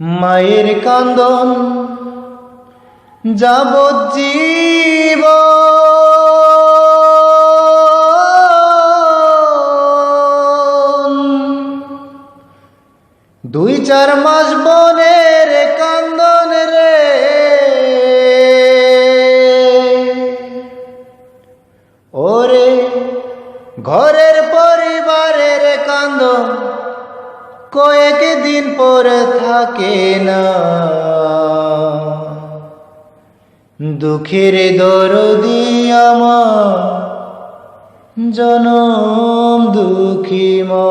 মায়ের কান্দন যাবজ্জীব দুই চার মাস বনের কান্দন রে। ওরে ঘরের কয়েক দিন পরে থাকে না। দুঃখের দরদি আমার, জনম দুঃখী মা।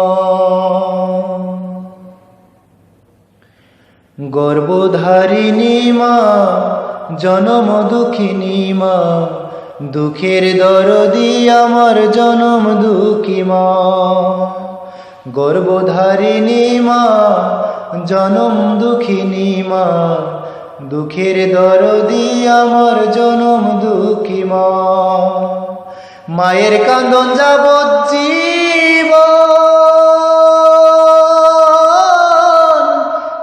গর্ভধারিণী মা, জনম দুঃখিনী মা। দুঃখের দরদি আমার, জনম দুঃখী মা। গর্ভধারিণী মা, জনম দুঃখিনী মা, দুঃখের দরদি আমার জনম দুঃখী মা। মায়ের কান্দন যাবজ্জীব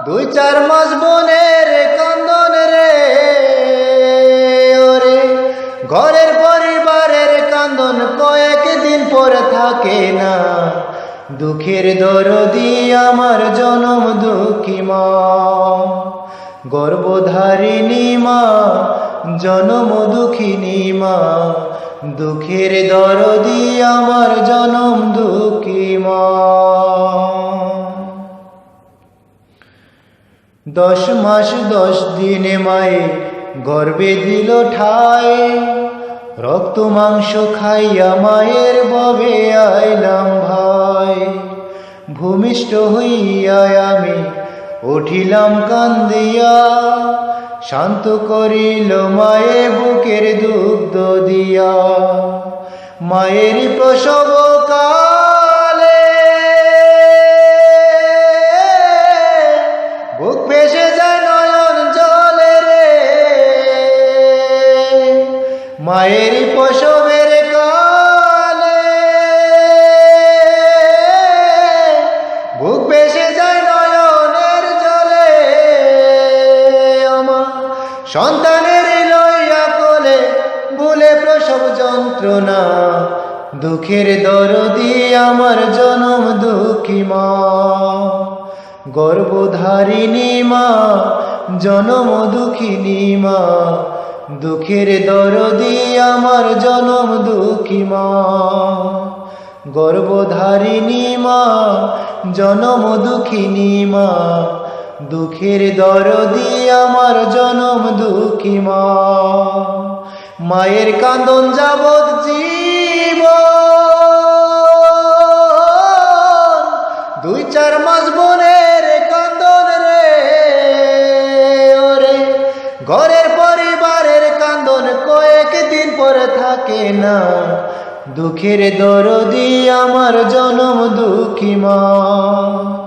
দুই চার মাস বনের কান্দন রে, ওরে। ঘরের পরিবারের কান্দন কয়েক দিন পরে থাকে না। দুঃখের দরদি আমার জনম দুঃখী মা। গর্ভধারিণী মা, জনম দুঃখিনী মা। দুঃখের দরদি আমার জনম দুঃখী মা। দশ মাস দশ দিনে মায়ে গর্বে দিল ঠাই রক্ত মাংস খাইয়া মায়ের ববে আইলাম ভাই। ভূমিষ্ঠ হইয়া আমি উঠিলাম কান্দিয়া, শান্ত করিল মায়ে বুকের দুগ্ধ দিয়া। মায়ের প্রসব কালে বুক ভেসে যায় নয়ন জলে রে। মায়ের প্রসবের সন্তানের লইয়া কোলে ভুলে প্রসব যন্ত্রণা। দুঃখের দরদি আমার জনম দুঃখী মা। গর্ভধারিণী মা, জনম দুঃখিনী মা। দুঃখের দরদি আমার জনম দুঃখী মা। গর্ভধারিণী মা, জনম দুঃখিনী মা। দুঃখের দরদি আমার জনম দুঃখী মা। মায়ের কান্দন যাবত জীব। দুই চার মাস বনের কান্দন রে। ওরে, ঘরের পরিবারের কান্দন কয়েক দিন পরে থাকে না। দুঃখের দরদি আমার জনম দুঃখী মা।